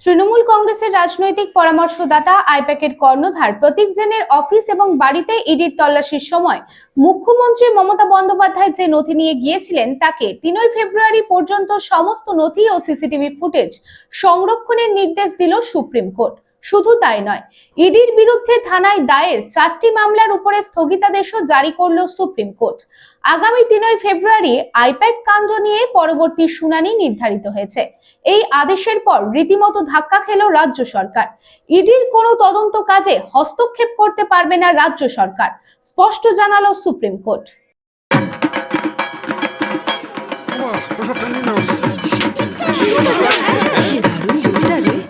তৃণমূল কংগ্রেসের রাজনৈতিক পরামর্শদাতা, আইপ্যাকের কর্ণধার প্রতীক জেনের অফিস এবং বাড়িতে ইডির তল্লাশির সময় মুখ্যমন্ত্রী মমতা বন্দ্যোপাধ্যায় যে নথি নিয়ে গিয়েছিলেন তাকে তিনই ফেব্রুয়ারি পর্যন্ত সমস্ত নথি ও সিসিটিভি ফুটেজ সংরক্ষণের নির্দেশ দিল সুপ্রিম কোর্ট। শুধু তাই নয়, ইডির বিরুদ্ধে থানায় দায়ের চারটি মামলার উপরে স্থগিতাদেশও জারি করল সুপ্রিম কোর্ট। আগামী তিনই ফেব্রুয়ারি আইপ্যাক কাণ্ড নিয়ে পরবর্তী শুনানি নির্ধারিত হয়েছে। এই আদেশের পর রীতিমতো ধাক্কা খেল রাজ্য সরকার। ইডির কোনো তদন্ত কাজে হস্তক্ষেপ করতে পারবে না রাজ্য সরকার, স্পষ্ট জানালো সুপ্রিম কোর্ট।